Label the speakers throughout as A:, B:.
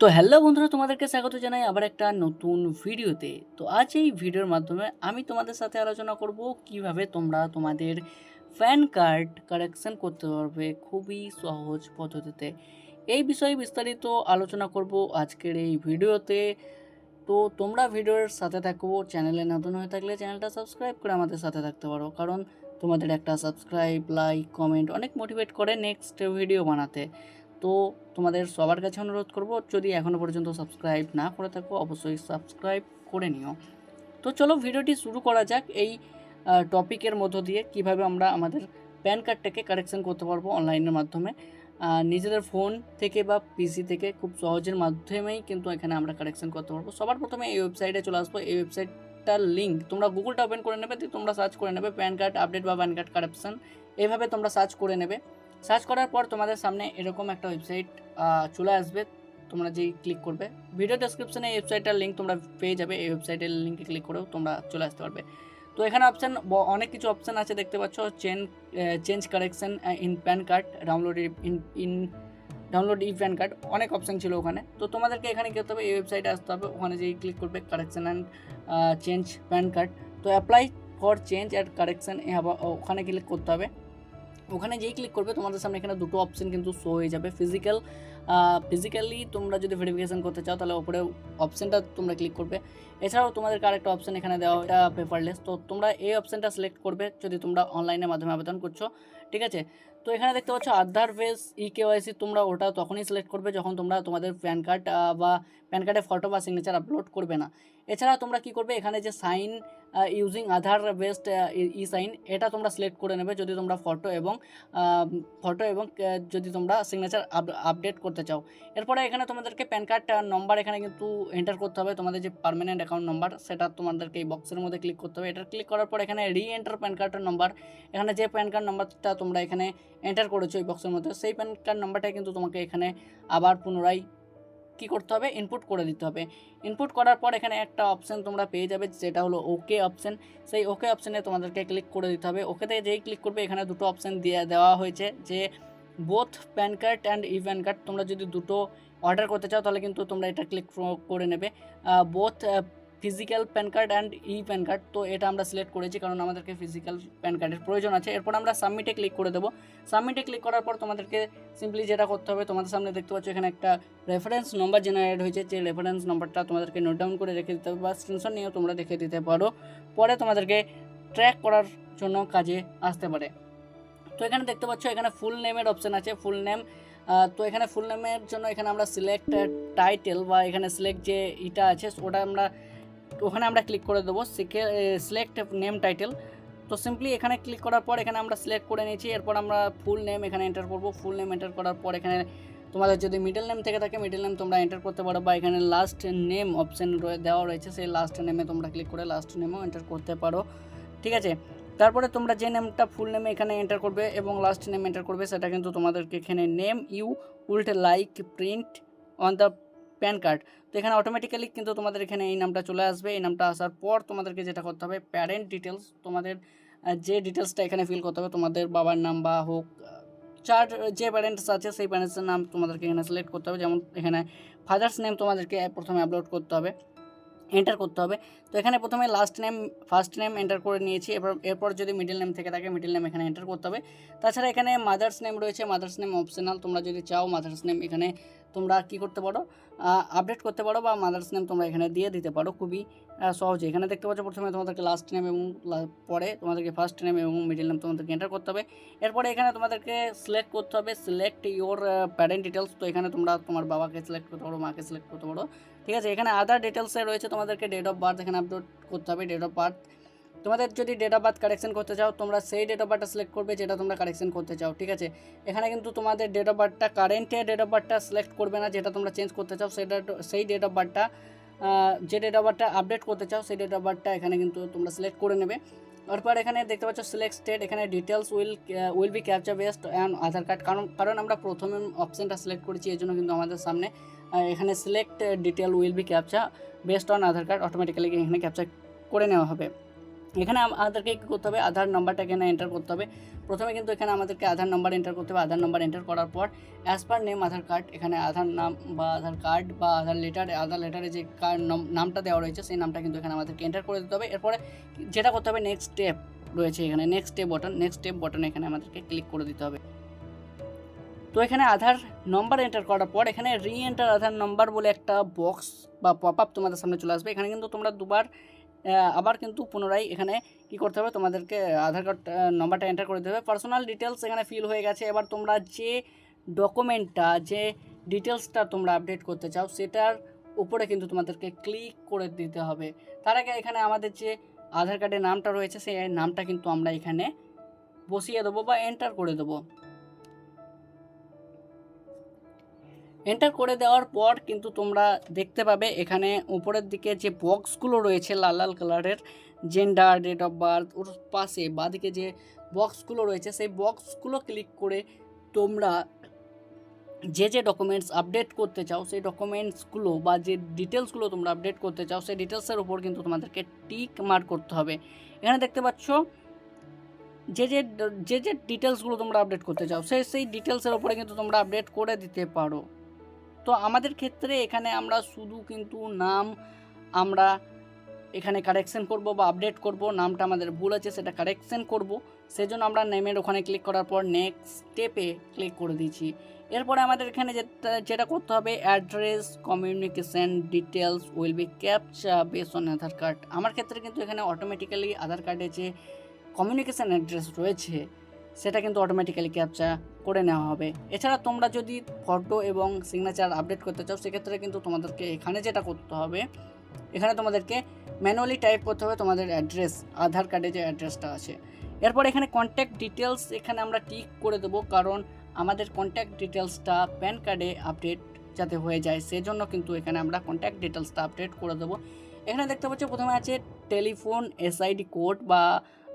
A: তো হ্যালো বন্ধুরা, তোমাদেরকে স্বাগত জানাই আবার একটা নতুন ভিডিওতে তো। আজ এই ভিডিওর মাধ্যমে আমি তোমাদের সাথে আলোচনা করব কীভাবে তোমরা তোমাদের প্যান কার্ড কারেকশন করতে পারবে খুবই সহজ পদ্ধতিতে। এই বিষয়ে বিস্তারিত আলোচনা করব আজকের এই ভিডিওতে তো। তোমরা ভিডিওর সাথে থাকব চ্যানেলে নতুন হয়ে থাকলে চ্যানেলটা সাবস্ক্রাইব করে আমাদের সাথে থাকতে পারো। কারণ তোমাদের একটা সাবস্ক্রাইব লাইক কমেন্ট অনেক মোটিভেট করে নেক্সট ভিডিও বানাতে। তো তোমাদের সবার কাছে অনুরোধ করব, যদি এখনও পর্যন্ত সাবস্ক্রাইব না করে থাকো, অবশ্যই সাবস্ক্রাইব করে নিও। তো চলো ভিডিওটি শুরু করা যাক। এই টপিকের মধ্য দিয়ে কীভাবে আমরা আমাদের প্যান কার্ডটাকে কারেকশন করতে পারব অনলাইনের মাধ্যমে। নিজেদের ফোন থেকে বা পিসি থেকে খুব সহজের মাধ্যমেই কিন্তু এখানে আমরা কারেকশন করতে পারব। সবার প্রথমে এই ওয়েবসাইটে চলে আসব। এই ওয়েবসাইটটার লিঙ্ক তোমরা গুগলটা ওপেন করে নেবে তোমরা সার্চ করে নেবে প্যান কার্ড আপডেট বা প্যান কার্ড কারেকশন এইভাবে তোমরা সার্চ করে নেবে। সার্চ করার পর তোমাদের সামনে এরকম একটা ওয়েবসাইট চলে আসবে। তোমরা যেই ক্লিক করবে। ভিডিও ডেসক্রিপশনে এই ওয়েবসাইটের লিঙ্ক তোমরা পেয়ে যাবে। এই ওয়েবসাইটের লিঙ্কে ক্লিক করেও তোমরা চলে আসতে পারবে। তো এখানে অপশান অনেক কিছু অপশান আছে দেখতে পাচ্ছ। Chain change correction in PAN card download in in download e PAN card অনেক অপশান ছিল ওখানে। তো তোমাদেরকে এখানে করতে হবে? এই ওয়েবসাইটে আসতে হবে। ওখানে যেই ক্লিক করবে correction and change PAN card তো apply for change and correction ওখানে ক্লিক করতে হবে। ওখানে যেই ক্লিক করবে, তোমাদের সামনে এখানে দুটো অপশন কিন্তু শো হয়ে যাবে। ফিজিক্যাল ফিজিক্যালি তোমরা যদি ভেরিফিকেশন করতে চাও, তাহলে ওপরে অপশনটা তোমরা ক্লিক করবে। এছাড়াও তোমাদেরকে আরেকটা অপশন এখানে দেওয়া এটা পেপারলেস তো তোমরা এই অপশনটা সিলেক্ট করবে যদি তোমরা অনলাইনের মাধ্যমে আবেদন করছ, ঠিক আছে? তো এখানে দেখতে পাচ্ছ আধার বেস ই কেওয়াইসি তোমরা ওটা তখনই সিলেক্ট করবে যখন তোমরা তোমাদের প্যান কার্ড বা প্যান কার্ডে ফটো বা সিগনেচার আপলোড করবে না। এছাড়া তোমরা কি করবে, এখানে যে sign using Aadhaar based e sign এটা তোমরা সিলেক্ট করে নেবে যদি তোমরা ফটো এবং ফটো এবং যদি তোমরা সিগনেচার আপডেট করতে চাও। এরপরে এখানে তোমাদেরকে প্যান কার্ড নম্বর এখানে কিন্তু এন্টার করতে হবে। তোমাদের যে পার্মানেন্ট অ্যাকাউন্ট নাম্বার সেটা তোমাদেরকে এই বক্সের মধ্যে ক্লিক করতে হবে। এটা ক্লিক করার পর এখানে রি এন্টার প্যান কার্ডের নম্বর এখানে যে প্যান কার্ড নম্বরটা তোমরা এখানে এন্টার করেছ এই বক্সের মধ্যে, সেই প্যান কার্ড নাম্বারটা কিন্তু তোমাকে এখানে আবার পুনরায় কী করতে হবে? ইনপুট করে দিতে হবে। ইনপুট করার পর এখানে একটা অপশান তোমরা পেয়ে যাবে, যেটা হলো ওকে অপশান সেই ওকে অপশানে তোমাদেরকে ক্লিক করে দিতে হবে। ওকে থেকে যেই ক্লিক করবে, এখানে দুটো অপশান দিয়ে দেওয়া হয়েছে, যে both PAN card and e PAN card তোমরা যদি দুটো অর্ডার করতে চাও, তাহলে কিন্তু তোমরা এটা ক্লিক করে নেবে। Both physical PAN card and e PAN card তো এটা আমরা সিলেক্ট করেছি কারণ আমাদেরকে ফিজিক্যাল প্যান কার্ডের প্রয়োজন আছে। এরপর আমরা সাবমিটে ক্লিক করে দেবো। সাবমিটে ক্লিক করার পর তোমাদেরকে সিম্পলি যেটা করতে হবে, তোমাদের সামনে দেখতে পাচ্ছ এখানে একটা রেফারেন্স নম্বর জেনারেট হয়েছে। যে রেফারেন্স নম্বরটা তোমাদেরকে নোট ডাউন করে রেখে দিতে হবে বা স্ক্রিনশট নিয়েও তোমরা দেখে দিতে পারো। পরে তোমাদেরকে ট্র্যাক করার জন্য কাজে আসতে পারে। তো এখানে দেখতে পাচ্ছ এখানে ফুল নেমের অপশান আছে ফুল নেম তো এখানে ফুল নেমের জন্য এখানে আমরা সিলেক্ট টাইটেল বা এখানে সিলেক্ট যে ইটা আছে, ওটা আমরা ওখানে আমরা ক্লিক করে দেবো সিলেক্ট নেম টাইটেল তো সিম্পলি এখানে ক্লিক করার পর এখানে আমরা সিলেক্ট করে নিয়েছি, এরপর আমরা ফুল নেম এখানে এন্টার করব। ফুল নেম এন্টার করার পর এখানে তোমাদের যদি মিডল নেম থেকে থাকে মিডল নেম তোমরা এন্টার করতে পারো বা এখানে লাস্ট নেম অপশান দেওয়া রয়েছে, সেই লাস্ট নেমে তোমরা ক্লিক করে লাস্ট নেমও এন্টার করতে পারো। ঠিক আছে? তারপরে তোমরা যে নেমটা ফুল নেমে এখানে এন্টার করবে এবং লাস্ট নেম এন্টার করবে, সেটা কিন্তু তোমাদেরকে এখানে name you would like print on the PAN card. তো এখানে অটোমেটিক্যালি কিন্তু তোমাদের এখানে এই নামটা চলে আসবে। এই নামটা আসার পর তোমাদেরকে যেটা করতে হবে প্যারেন্ট ডিটেলস তোমাদের যে ডিটেলসটা এখানে ফিল করতে হবে, তোমাদের বাবার নাম বা হোক যার যে প্যারেন্টস আছে সেই প্যারেন্টসের নাম তোমাদেরকে এখানে সিলেক্ট করতে হবে। যেমন এখানে ফাদার্স নেম তোমাদেরকে প্রথমে আপলোড করতে হবে এন্টার করতে হবে। তো এখানে প্রথমে last name first name enter করে নিয়েছি। এরপর এরপর যদি মিডল নেম থেকে থাকে মিডল নেম এখানে এন্টার করতে হবে। তাছাড়া এখানে মাদার্স নেম রয়েছে মাদার্স নেম অপশনাল তোমরা যদি চাও মাদার্স নেম এখানে তোমরা কি করতে পারো আপডেট করতে পারো বা মাদার্স নেম তোমরা এখানে দিয়ে দিতে পারো। খুবই সহজে। এখানে দেখতে পাচ্ছ প্রথমে তোমাদেরকে লাস্ট নেম এবং পরে তোমাদেরকে ফার্স্ট নেম এবং মিডল নেম তোমাদেরকে এন্টার করতে হবে। এরপরে এখানে তোমাদেরকে সিলেক্ট করতে হবে। সিলেক্ট ইওর প্যারেন্ট ডিটেলস তো এখানে তোমরা তোমার বাবাকে সিলেক্ট করতে পারো, মাকে সিলেক্ট করতে পারো। ঠিক আছে, এখানে আদার ডিটেলসে রয়েছে তোমাদেরকে ডেট অফ বার্থ এখানে আপলোড করতে হবে। ডেট অফ বার্থ তোমাদের যদি ডেট অফ বার্থ কারেকশন করতে চাও, তোমরা সেই ডেট অফ বার্থটা সিলেক্ট করবে যেটা তোমরা কারেকশন করতে চাও, ঠিক আছে? এখানে কিন্তু তোমাদের ডেট অফ বার্থটা কারেন্টে ডেট অফ বার্থটা সিলেক্ট করবে না, যেটা তোমরা চেঞ্জ করতে চাও, সেটা সেই ডেট অফ বার্থটা যে ডেট অফ বার্থটা আপডেট করতে চাও, সেই ডেট অফ বার্থটা এখানে কিন্তু তোমরা সিলেক্ট করে নেবে। তারপর এখানে দেখতে পাচ্ছ সিলেক্ট স্টেট এখানে details will will be capture based and Aadhaar card কারণ কারণ আমরা প্রথমে অপশানটা সিলেক্ট করেছি, এই জন্য কিন্তু আমাদের সামনে এখানে select detail will be capture based on Aadhaar card automatically এখানে ক্যাপচার করে নেওয়া হবে। এখানে আমাদেরকে কী করতে হবে? আধার নাম্বারটা এখানে এন্টার করতে হবে। প্রথমে কিন্তু এখানে আমাদেরকে আধার নাম্বার এন্টার করতে হবে। আধার নাম্বার এন্টার করার পর as per name Aadhaar card এখানে আধার নাম বা আধার কার্ড বা আধার লেটার আধার লেটারে যে কার্ড নামটা দেওয়া রয়েছে, সেই নামটা কিন্তু এখানে আমাদেরকে এন্টার করে দিতে হবে। এরপরে যেটা করতে হবে নেক্সট স্টেপ রয়েছে এখানে। Next step button next step button এখানে আমাদেরকে ক্লিক করে দিতে হবে। তো এখানে আধার নম্বর এন্টার করার পর এখানে রি এন্টার আধার নম্বর বলে একটা বক্স বা পপ আপ তোমাদের সামনে চলে আসবে। এখানে কিন্তু তোমরা দুবার আবার কিন্তু পুনরায় এখানে কি করতে হবে? তোমাদেরকে আধার কার্ড নম্বরটা এন্টার করে দিতে হবে। পার্সোনাল ডিটেলস এখানে ফিল হয়ে গেছে। এবার তোমরা যে ডকুমেন্টটা যে ডিটেলসটা তোমরা আপডেট করতে চাও, সেটার উপরে কিন্তু তোমাদেরকে ক্লিক করে দিতে হবে। তার আগে এখানে আমাদের যে আধার কার্ডের নামটা রয়েছে, সেই নামটা কিন্তু আমরা এখানে বসিয়ে দেবো বা এন্টার করে দেবো। এন্টার করে দেওয়ার পর কিন্তু তোমরা দেখতে পাবে এখানে উপরের দিকে যে বক্সগুলো রয়েছে লাল লাল কালারের জেন্ডার ডেট অফ বার্থ ওর পাশে বাদিকে যে বক্সগুলো রয়েছে, সেই বক্সগুলো ক্লিক করে তোমরা যে যে ডকুমেন্টস আপডেট করতে চাও, সেই ডকুমেন্টসগুলো বা যে ডিটেলসগুলো তোমরা আপডেট করতে চাও, সেই ডিটেলসের উপর কিন্তু তোমাদেরকে টিক মার্ক করতে হবে। এখানে দেখতে পাচ্ছ, যে যে যে যে ডিটেলসগুলো তোমরা আপডেট করতে চাও, সেই সেই ডিটেলসের উপরে কিন্তু তোমরা আপডেট করে দিতে পারো। তো আমাদের ক্ষেত্রে এখানে আমরা শুধু কিন্তু নাম আমরা এখানে কারেকশন করব বা আপডেট করব। নামটা আমাদের ভুল আছে, সেটা কারেকশন করব। সেজন্য আমরা নেমের ওখানে ক্লিক করার পর নেক্সট স্টেপে ক্লিক করে দিয়েছি। এরপরে আমাদের এখানে যেটা যেটা করতে হবে address communication details will be capture based on Aadhaar card আমার ক্ষেত্রে কিন্তু এখানে অটোমেটিক্যালি আধার কার্ডে যে কমিউনিকেশান অ্যাড্রেস রয়েছে সেটা কিন্তু অটোমেটিক্যালি ক্যাপচা করে নেওয়া হবে। এছাড়া তোমরা যদি ফটো এবং সিগনেচার আপডেট করতে চাও, সেক্ষেত্রে কিন্তু তোমাদেরকে এখানে যেটা করতে হবে, এখানে তোমাদেরকে ম্যানুয়ালি টাইপ করতে হবে তোমাদের অ্যাড্রেস আধার কার্ডে যে অ্যাড্রেসটা আছে। এরপর এখানে কন্ট্যাক্ট ডিটেলস এখানে আমরা টিক করে দেবো, কারণ আমাদের কন্ট্যাক্ট ডিটেলসটা প্যান কার্ডে আপডেট যাতে হয়ে যায়, সেজন্য কিন্তু এখানে আমরা কন্ট্যাক্ট ডিটেলসটা আপডেট করে দেবো। এখানে দেখতে পাচ্ছ, প্রথমে আছে টেলিফোন এসআইডি কোড বা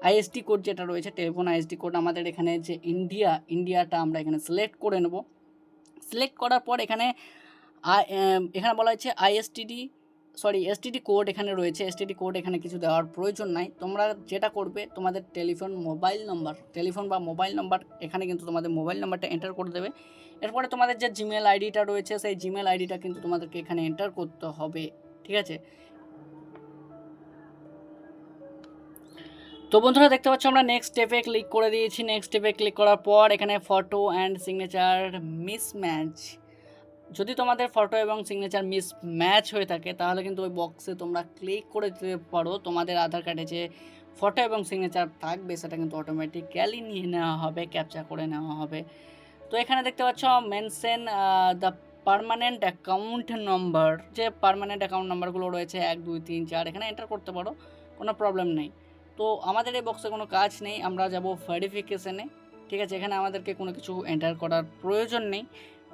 A: আইএসডি কোড যেটা রয়েছে, টেলিফোন আইএসডি কোড, আমাদের এখানে যে ইন্ডিয়া, ইন্ডিয়াটা আমরা এখানে সিলেক্ট করে নেব। সিলেক্ট করার পর এখানে এখানে বলা হচ্ছে আইএসটিডি, সরি, এসটিডি কোড এখানে রয়েছে। এসটিডি কোড এখানে কিছু দেওয়ার প্রয়োজন নাই। তোমরা যেটা করবে, তোমাদের টেলিফোন মোবাইল নম্বর, টেলিফোন বা মোবাইল নম্বর, এখানে কিন্তু তোমাদের মোবাইল নাম্বারটা এন্টার করে দেবে। এরপরে তোমাদের যে জিমেল আইডিটা রয়েছে, সেই জিমেল আইডিটা কিন্তু তোমাদেরকে এখানে এন্টার করতে হবে, ঠিক আছে? তো বন্ধুরা দেখতে পাচ্ছ আমরা নেক্সট স্টেপে ক্লিক করে দিয়েছি। নেক্সট স্টেপে ক্লিক করার পর এখানে ফটো অ্যান্ড সিগনেচার মিসম্যাচ যদি তোমাদের ফটো এবং সিগনেচার মিস ম্যাচ হয়ে থাকে, তাহলে কিন্তু ওই বক্সে তোমরা ক্লিক করে দিতে পারো। তোমাদের আধার কার্ডে যে ফটো এবং সিগনেচার থাকবে, সেটা কিন্তু অটোমেটিক্যালি নিয়ে নেওয়া হবে ক্যাপচার করে নেওয়া হবে। তো এখানে দেখতে পাচ্ছ mention the permanent account number যে পার্মানেন্ট অ্যাকাউন্ট নাম্বারগুলো রয়েছে, এক, দুই, তিন, চার, এখানে এন্টার করতে পারো, কোনো প্রবলেম নেই। তো আমাদের এই বক্সে কোনো কাজ নেই, আমরা যাব ভেরিফিকেশনে ঠিক আছে? এখানে আমাদেরকে কোনো কিছু এন্টার করার প্রয়োজন নেই।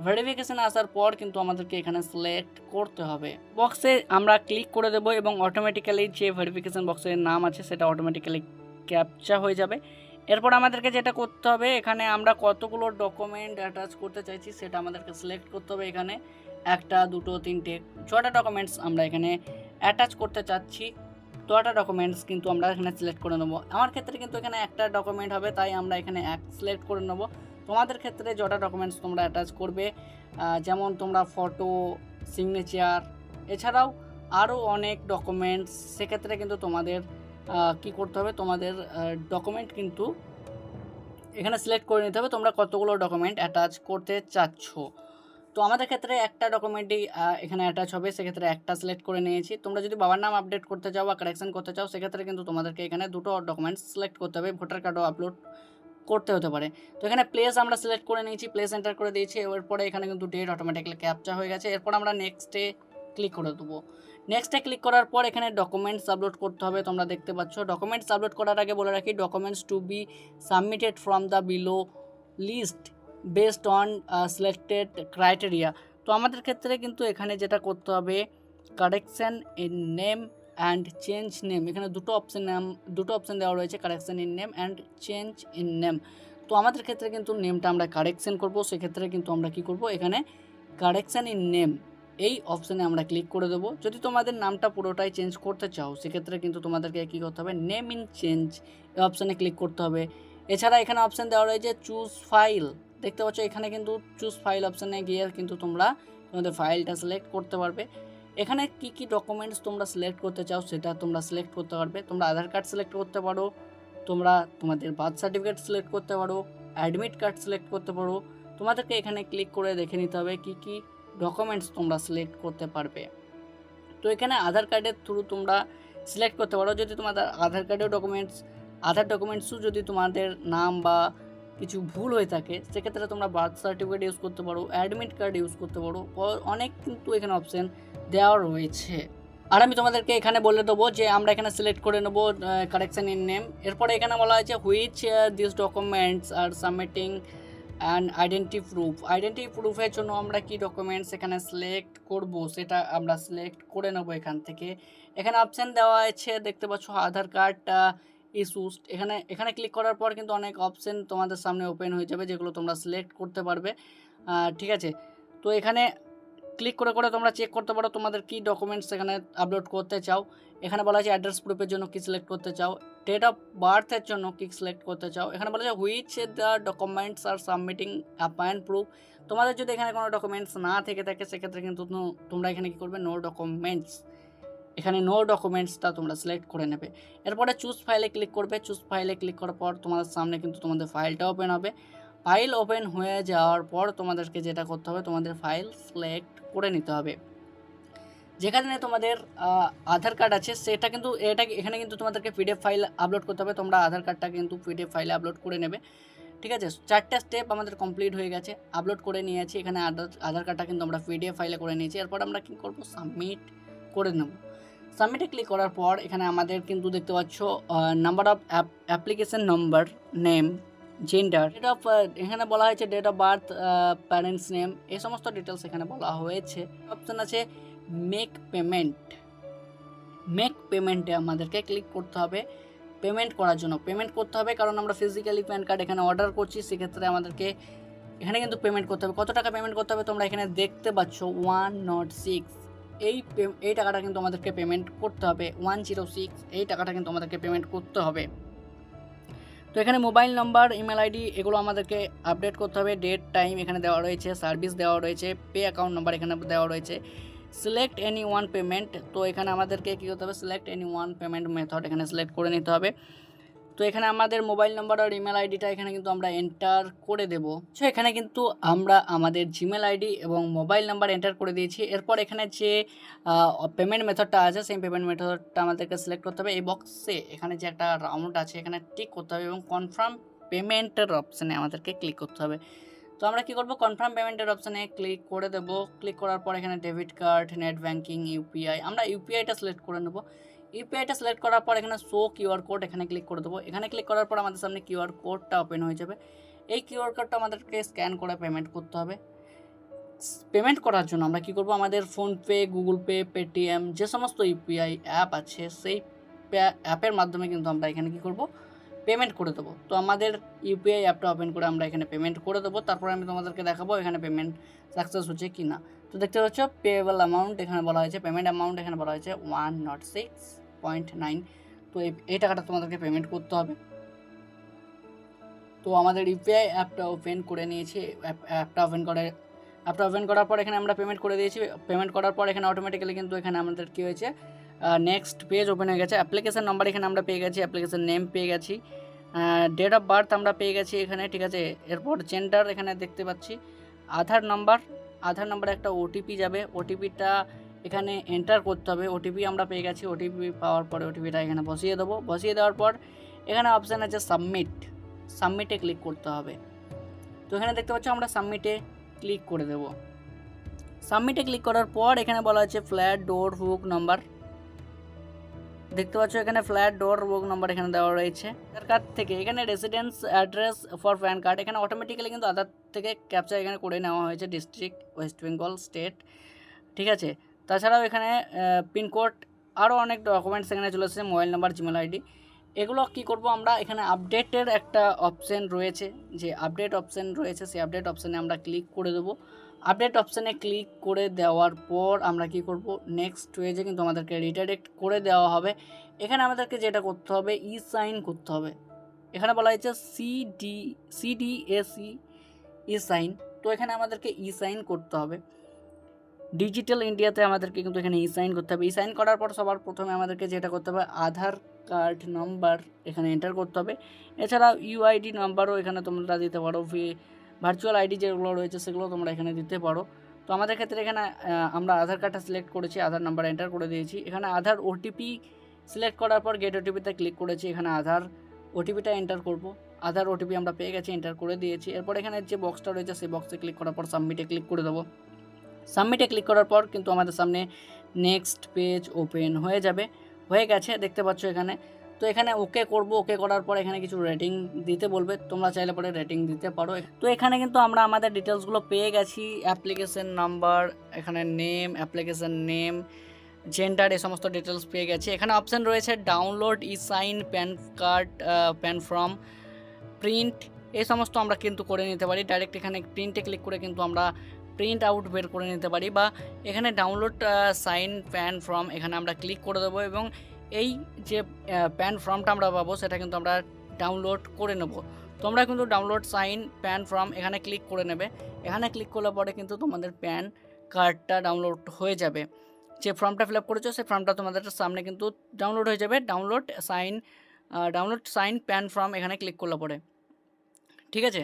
A: ভেরিফিকেশানে আসার পর কিন্তু আমাদেরকে এখানে সিলেক্ট করতে হবে। বক্সে আমরা ক্লিক করে দেবো এবং অটোমেটিক্যালি যে ভেরিফিকেশান বক্সের নাম আছে, সেটা অটোমেটিক্যালি ক্যাপচা হয়ে যাবে। এরপর আমাদেরকে যেটা করতে হবে, এখানে আমরা কতগুলো ডকুমেন্ট অ্যাটাচ করতে চাইছি, সেটা আমাদেরকে সিলেক্ট করতে হবে এখানে। একটা, দুটো, তিনটে ছটা ডকুমেন্টস আমরা এখানে অ্যাটাচ করতে চাচ্ছি। ছটা ডকুমেন্টস কিন্তু আমরা এখানে সিলেক্ট করে নেব। আমার ক্ষেত্রে কিন্তু এখানে একটা ডকুমেন্ট হবে, তাই আমরা এখানে এক সিলেক্ট করে নেব। তোমাদের ক্ষেত্রে যটা ডকুমেন্টস তোমরা অ্যাটাচ করবে যেমন তোমরা ফটো সিগনেচার এছাড়াও আরও অনেক ডকুমেন্টস সেক্ষেত্রে কিন্তু তোমাদের কি করতে হবে? তোমাদের ডকুমেন্ট কিন্তু এখানে সিলেক্ট করে নিতে হবে। তোমরা কতগুলো ডকুমেন্ট অ্যাটাচ করতে চাচ্ছ? তো আমাদের ক্ষেত্রে একটা ডকুমেন্টই এখানে অ্যাটাচ হবে, সেক্ষেত্রে একটা সিলেক্ট করে নিয়েছি। তোমরা যদি বাবার নাম আপডেট করতে চাও বা কারেকশন করতে চাও, সেক্ষেত্রে কিন্তু তোমাদেরকে এখানে দুটো ডকুমেন্টস সিলেক্ট করতে হবে। ভোটার কার্ডও আপলোড করতে হতে পারে। তো এখানে প্লেস আমরা সিলেক্ট করে নিয়েছি প্লেস এন্টার করে দিয়েছি। এরপরে এখানে কিন্তু ডেট অটোমেটিক্যালি ক্যাপচা হয়ে গেছে। এরপর আমরা নেক্সটে ক্লিক করে দেবো। নেক্সটে ক্লিক করার পর এখানে ডকুমেন্টস আপলোড করতে হবে, তোমরা দেখতে পাচ্ছ। ডকুমেন্টস আপলোড করার আগে বলে রাখি documents to be submitted from the below list based on selected criteria তো আমাদের ক্ষেত্রে কিন্তু এখানে যেটা করতে হবে correction in name and change name এখানে দুটো অপশান নাম দুটো অপশান দেওয়া রয়েছে correction in name and change in name তো আমাদের ক্ষেত্রে কিন্তু নেমটা আমরা কারেকশান করব, সেক্ষেত্রে কিন্তু আমরা কি করব? এখানে কারেকশান ইন নেম এই অপশানে আমরা ক্লিক করে দেবো। যদি তোমাদের নামটা পুরোটাই চেঞ্জ করতে চাও, সেক্ষেত্রে কিন্তু তোমাদেরকে কী করতে হবে? নেম ইন চেঞ্জ এই অপশানে ক্লিক করতে হবে। এছাড়া এখানে অপশান দেওয়া রয়েছে চুজ ফাইল দেখতে পাচ্ছ, এখানে কিন্তু চুজ ফাইল অপশানে গিয়ে কিন্তু তোমরা তোমাদের ফাইলটা সিলেক্ট করতে পারবে। এখানে কি কি ডকুমেন্টস তোমরা সিলেক্ট করতে চাও সেটা তোমরা সিলেক্ট করতে পারবে। তোমরা আধার কার্ড সিলেক্ট করতে পারো, তোমরা তোমাদের বার্থ সার্টিফিকেট সিলেক্ট করতে পারো অ্যাডমিট কার্ড সিলেক্ট করতে পারো। তোমাদেরকে এখানে ক্লিক করে দেখে নিতে হবে কি কি ডকুমেন্টস তোমরা সিলেক্ট করতে পারবে। তো এখানে আধার কার্ডের থ্রু তোমরা সিলেক্ট করতে পারো। যদি তোমাদের আধার কার্ডের ডকুমেন্টস আধার ডকুমেন্টসও যদি তোমাদের নাম বা কিছু ভুল হয়ে থাকে, সেক্ষেত্রে তোমরা বার্থ সার্টিফিকেট ইউজ করতে পারো অ্যাডমিট কার্ড ইউজ করতে পারো অনেক কিন্তু এখানে অপশান দেওয়া রয়েছে। আর আমি তোমাদেরকে এখানে বলে দেবো যে আমরা এখানে সিলেক্ট করে নেব কারেকশন ইন নেম এরপরে এখানে বলা হয়েছে which this documents are submitting and identity proof identity প্রুফের জন্য আমরা কি ডকুমেন্টস এখানে সিলেক্ট করব, সেটা আমরা সিলেক্ট করে নেব এখান থেকে। এখানে অপশান দেওয়া আছে, দেখতে পাচ্ছ আধার কার্ড ইস্যুস এখানে এখানে ক্লিক করার পর কিন্তু অনেক অপশান তোমাদের সামনে ওপেন হয়ে যাবে, যেগুলো তোমরা সিলেক্ট করতে পারবে। ঠিক আছে? তো এখানে ক্লিক করে করে তোমরা চেক করতে পারো তোমাদের কি ডকুমেন্টস এখানে আপলোড করতে চাও। এখানে বলা আছে অ্যাড্রেস প্রুফের জন্য কি সিলেক্ট করতে চাও। ডেট অফ বার্থের জন্য কি সিলেক্ট করতে চাও। এখানে বলা আছে which the documents are submitting appoint proof তোমাদের যদি এখানে কোনো ডকুমেন্টস না থেকে থাকে, সেক্ষেত্রে কিন্তু তোমরা এখানে কি করবে? নো ডকুমেন্টস এখানে নো ডকুমেন্টসটা তোমরা সিলেক্ট করে নেবে। এরপরে চুজ ফাইলে ক্লিক করবে। চুজ ফাইলে ক্লিক করার পর তোমাদের সামনে কিন্তু তোমাদের ফাইলটা ওপেন হবে। ফাইল ওপেন হয়ে যাওয়ার পর তোমাদেরকে যেটা করতে হবে, তোমাদের ফাইল সিলেক্ট করে নিতে হবে। যেখানে তোমাদের আধার কার্ড আছে, সেটা কিন্তু, এটা এখানে কিন্তু তোমাদেরকে পিডিএফ ফাইল আপলোড করতে হবে। তোমরা আধার কার্ডটা কিন্তু পিডিএফ ফাইলে আপলোড করে নেবে। ঠিক আছে? চারটে স্টেপ আমাদের কমপ্লিট হয়ে গেছে। আপলোড করে নিয়েছি। এখানে আধার আধার কার্ডটা কিন্তু আমরা পিডিএফ ফাইলে করে নিয়েছি। এরপর আমরা কী করব? সাবমিট করে নেব। সাবমিটে ক্লিক করার পর এখানে আমাদের কিন্তু দেখতে পাচ্ছ number of application number name gender date of এখানে বলা হয়েছে date of birth parents name এই সমস্ত ডিটেলস এখানে বলা হয়েছে। অপশান আছে মেক পেমেন্ট মেক পেমেন্টে আমাদেরকে ক্লিক করতে হবে। পেমেন্ট করার জন্য পেমেন্ট করতে হবে, কারণ আমরা ফিজিক্যালি প্যান কার্ড এখানে অর্ডার করছি, সেক্ষেত্রে আমাদেরকে এখানে কিন্তু পেমেন্ট করতে হবে। কত টাকা পেমেন্ট করতে হবে তোমরা এখানে দেখতে পাচ্ছ? ওয়ান নট সিক্স এই এই টাকাটা কিন্তু আমাদেরকে পেমেন্ট করতে হবে। ওয়ান জিরো সিক্স এই টাকাটা কিন্তু আমাদেরকে পেমেন্ট করতে হবে। তো এখানে মোবাইল নাম্বার ইমেল আইডি এগুলো আমাদেরকে আপডেট করতে হবে। ডেট টাইম এখানে দেওয়া রয়েছে সার্ভিস দেওয়া রয়েছে পে অ্যাকাউন্ট নাম্বার এখানে দেওয়া রয়েছে। সিলেক্ট এনি ওয়ান পেমেন্ট তো এখানে আমাদেরকে কী করতে হবে? Select any one payment method এখানে সিলেক্ট করে নিতে হবে। তো এখানে আমাদের মোবাইল নাম্বার আর ইমেল আইডিটা এখানে কিন্তু আমরা এন্টার করে দেব। সো এখানে কিন্তু আমরা আমাদের জিমেল আইডি এবং মোবাইল নাম্বার এন্টার করে দিয়েছি। এরপর এখানে যে পেমেন্ট মেথডটা আছে, সেই পেমেন্ট মেথডটা আমাদেরকে সিলেক্ট করতে হবে। এই বক্সে এখানে যে একটা রাউন্ড আছে, এখানে টিক করতে হবে এবং কনফার্ম পেমেন্টের অপশানে আমাদেরকে ক্লিক করতে হবে। তো আমরা কি করব? কনফার্ম পেমেন্টের অপশানে ক্লিক করে দেবো। ক্লিক করার পর এখানে debit card net banking UPI আমরা ইউপিআইটা সিলেক্ট করে নেব। ইউপিআইটা সিলেক্ট করার পর এখানে শো কিউআর কোড এখানে ক্লিক করে দেবো। এখানে ক্লিক করার পর আমাদের সামনে কিউআর কোডটা ওপেন হয়ে যাবে। এই কিউআর কোডটা আমাদেরকে স্ক্যান করে পেমেন্ট করতে হবে। পেমেন্ট করার জন্য আমরা কি করব? আমাদের ফোনপে গুগল পে পেটিএম যে সমস্ত ইউপিআই অ্যাপ আছে, সেই অ্যাপের মাধ্যমে কিন্তু আমরা এখানে কি করব? পেমেন্ট করে দেবো। তো আমাদের ইউপিআই অ্যাপটা ওপেন করে আমরা এখানে পেমেন্ট করে দেবো। তারপরে আমি তোমাদেরকে দেখাবো এখানে পেমেন্ট সাকসেস হচ্ছে কি না তো দেখতে পাচ্ছ পেয়েবল অ্যামাউন্ট এখানে বলা হয়েছে। পেমেন্ট অ্যামাউন্ট এখানে বলা হয়েছে one nought six point nine. তো এই টাকাটা তোমাদেরকে পেমেন্ট করতে হবে। তো আমাদের ইউপিআই অ্যাপটা ওপেন করে নিয়েছি। অ্যাপ- অ্যাপটা ওপেন করে, অ্যাপটা ওপেন করার পর এখানে আমরা পেমেন্ট করে দিয়েছি। পেমেন্ট করার পর এখানে অটোমেটিক্যালি কিন্তু এখানে আমাদের কী হয়েছে নেক্সট পেজ ওপেন হয়ে গেছে। অ্যাপ্লিকেশন নাম্বার এখানে আমরা পেয়ে গেছি অ্যাপ্লিকেশন নেম পেয়ে গেছি। ডেট অফ বার্থ আমরা পেয়ে গেছি এখানে, ঠিক আছে? এরপর জেন্ডার এখানে দেখতে পাচ্ছি। আধার নাম্বার আধার নাম্বারে একটা ওটিপি যাবে। ওটিপিটা এখানে এন্টার করতে হবে। ওটিপি আমরা পেয়ে গেছি। ওটিপি পাওয়ার পরে ওটিপিটা এখানে বসিয়ে দেবো। বসিয়ে দেওয়ার পর এখানে অপশান আছে সাবমিট সাবমিটে ক্লিক করতে হবে। তো এখানে দেখতে পাচ্ছ আমরা সাবমিটে ক্লিক করে দেব। সাবমিটে ক্লিক করার পর এখানে বলা আছে ফ্ল্যাট ডোর হুক নাম্বার দেখতে পাচ্ছ এখানে ফ্ল্যাট ডোর বুক নাম্বার এখানে দেওয়া রয়েছে। আধার কার্ড থেকে এখানে residence address for PAN card এখানে অটোমেটিক্যালি কিন্তু আধার থেকে ক্যাপচার এখানে করে নেওয়া হয়েছে ডিস্ট্রিক্ট ওয়েস্ট বেঙ্গল স্টেট ঠিক আছে? তাছাড়াও এখানে পিনকোড আরও অনেক ডকুমেন্টস এখানে চলে এসেছে, মোবাইল নাম্বার জিমেল আইডি। এগুলো কি করব আমরা? এখানে আপডেটের একটা অপশন রয়েছে, যে আপডেট অপশন রয়েছে, সেই আপডেট অপশানে আমরা ক্লিক করে দেবো। আপডেট অপশানে ক্লিক করে দেওয়ার পর আমরা কি করব? নেক্সট পেজে কিন্তু আমাদেরকে রিডাইরেক্ট করে দেওয়া হবে। এখানে আমাদেরকে যেটা করতে হবে ই সাইন করতে হবে। এখানে বলা হয়েছে সিডি সিডিএসি ই সাইন তো এখানে আমাদেরকে ই সাইন করতে হবে। ডিজিটাল ইন্ডিয়াতে আমাদেরকে কিন্তু এখানে ই সাইন করতে হবে। ই সাইন করার পর সবার প্রথমে আমাদেরকে যেটা করতে হবে, আধার কার্ড নাম্বার এখানে এন্টার করতে হবে। এছাড়া ইউআইডি নাম্বারও এখানে তোমরা দিতে পারো ভার্চুয়াল আইডি যেগুলো রয়েছে সেগুলো তোমরা এখানে দিতে পারো। তো আমাদের ক্ষেত্রে এখানে আমরা আধার কার্ডটা সিলেক্ট করেছি, আধার নাম্বার এন্টার করে দিয়েছি। এখানে আধার ওটিপি সিলেক্ট করার পর গেট ওটিপিতে ক্লিক করেছি, এখানে আধার ওটিপিটা এন্টার করব। আধার ওটিপি আমরা পেয়ে গেছি এন্টার করে দিয়েছি। এরপর এখানে যে বক্সটা রয়েছে, সেই বক্সে ক্লিক করার পর সাবমিটে ক্লিক করে দেবো। সাবমিটে ক্লিক করার পর কিন্তু আমাদের সামনে নেক্সট পেজ ওপেন হয়ে যাবে। হয়ে গেছে, দেখতে পাচ্ছ এখানে। তো এখানে ওকে করব ওকে করার পর এখানে কিছু রেটিং দিতে বলবে। তোমরা চাইলে পরে রেটিং দিতে পারো। তো এখানে কিন্তু আমরা আমাদের ডিটেলসগুলো পেয়ে গেছি। অ্যাপ্লিকেশন নাম্বার এখানে নেম অ্যাপ্লিকেশন নেম জেন্ডার এই সমস্ত ডিটেলস পেয়ে গেছি। এখানে অপশান রয়েছে download e sign PAN card PAN form print এই সমস্ত আমরা কিন্তু করে নিতে পারি। ডাইরেক্ট এখানে প্রিন্টে ক্লিক করে কিন্তু আমরা প্রিন্ট আউট বের করে নিতে পারি বা এখানে ডাউনলোড সাইন প্যান ফর্ম এখানে আমরা ক্লিক করে দেবো এবং এই যে প্যান ফর্মটা আমরা পাবো সেটা কিন্তু আমরা ডাউনলোড করে নেব। তোমরা কিন্তু ডাউনলোড সাইন প্যান ফর্ম এখানে ক্লিক করে নেবে। এখানে ক্লিক করলে পরে কিন্তু তোমাদের প্যান কার্ডটা ডাউনলোড হয়ে যাবে। যে ফর্মটা ফিল আপ করেছ, সেই ফর্মটা তোমাদের সামনে কিন্তু ডাউনলোড হয়ে যাবে। Download sign download sign PAN form এখানে ক্লিক করলে পরে। ঠিক আছে?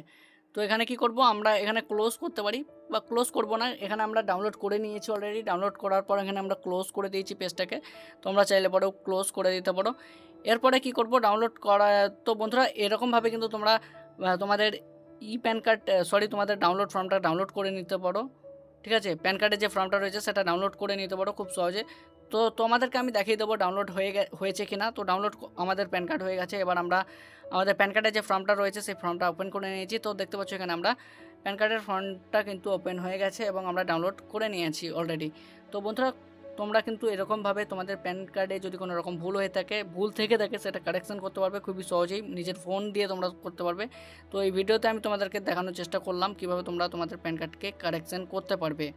A: তো এখানে কি করব? আমরা এখানে ক্লোজ করতে পারি। বা ক্লোজ করব না, এখানে আমরা ডাউনলোড করে নিয়েছি অলরেডি ডাউনলোড করার পর এখানে আমরা ক্লোজ করে দিয়েছি পেজটাকে তোমরা চাইলে পরেও ক্লোজ করে দিতে পারো। এরপরে কি করব? ডাউনলোড করা, তো বন্ধুরা এরকমভাবে কিন্তু তোমরা তোমাদের ই প্যান কার্ড সরি তোমাদের ডাউনলোড ফর্মটা ডাউনলোড করে নিতে পারো। ঠিক আছে? প্যান কার্ডের যে ফর্মটা রয়েছে, সেটা ডাউনলোড করে নিতে পারো খুব সহজে। তো তোমাদেরকে আমি দেখিয়ে দেবো ডাউনলোড হয়ে হয়েছে কি না তো ডাউনলোড আমাদের প্যান কার্ড হয়ে গেছে। এবার আমরা, আমাদের প্যান কার্ডের যে ফর্মটা রয়েছে, সেই ফর্মটা ওপেন করে নিয়েছি। তো দেখতে পাচ্ছ এখানে আমরা প্যান কার্ডের ফর্মটা কিন্তু ওপেন হয়ে গেছে এবং আমরা ডাউনলোড করে নিয়েছি অলরেডি তো বন্ধুরা, তোমরা কিন্তু এরকমভাবে তোমাদের প্যান কার্ডে যদি কোনো রকম ভুল হয়ে থাকে, ভুল থেকে থাকে, সেটা কারেকশন করতে পারবে। খুবই সহজেই নিজের ফোন দিয়ে তোমরা করতে পারবে। তো এই ভিডিওতে আমি তোমাদেরকে দেখানোর চেষ্টা করলাম কীভাবে তোমরা তোমাদের প্যান কার্ডকে কারেকশন করতে পারবে।